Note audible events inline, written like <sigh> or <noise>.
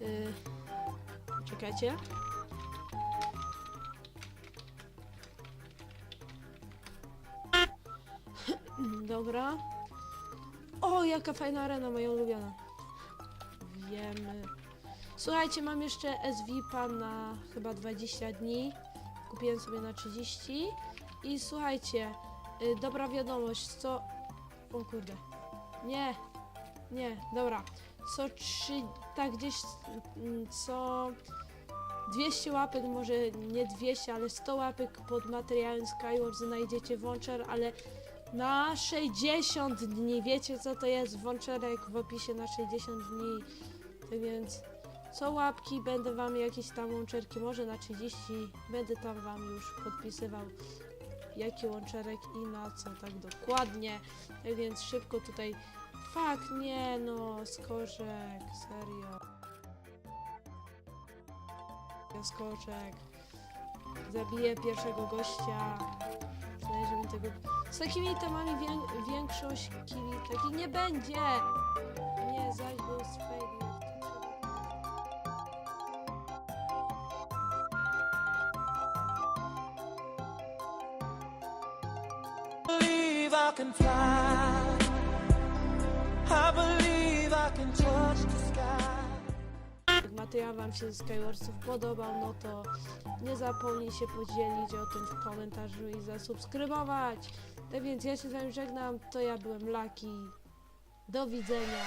Yy, czekajcie. <clears throat> Dobra. O, jaka fajna arena, moja ulubiona. Wiemy. Słuchajcie, mam jeszcze SVP na chyba 20 dni. Kupiłem sobie na 30. I słuchajcie, y, dobra wiadomość, co... O kurde. Nie, nie, dobra. Co trzy, tak gdzieś, mm, co 200 łapek, może nie 200, ale 100 łapek pod materiałem Skyward znajdziecie włączer, ale na 60 dni. Wiecie co to jest włączerek w opisie na 60 dni. Tak więc co łapki będę wam jakieś tam łączerki, może na 30 będę tam wam już podpisywał jaki łączerek i na co tak dokładnie. Tak więc szybko tutaj. Fak, nie no, skoczek, serio. Skoczek. Zabiję pierwszego gościa. Znajdziemy tego. Z takimi temami wię... większość kili takich nie będzie. Nie, zaś był z I can fly. Jak materiał Wam się z Skywarsów podobał, no to nie zapomnij się podzielić o tym w komentarzu i zasubskrybować. Tak więc ja się z Wami żegnam, to ja byłem Laki. Do widzenia.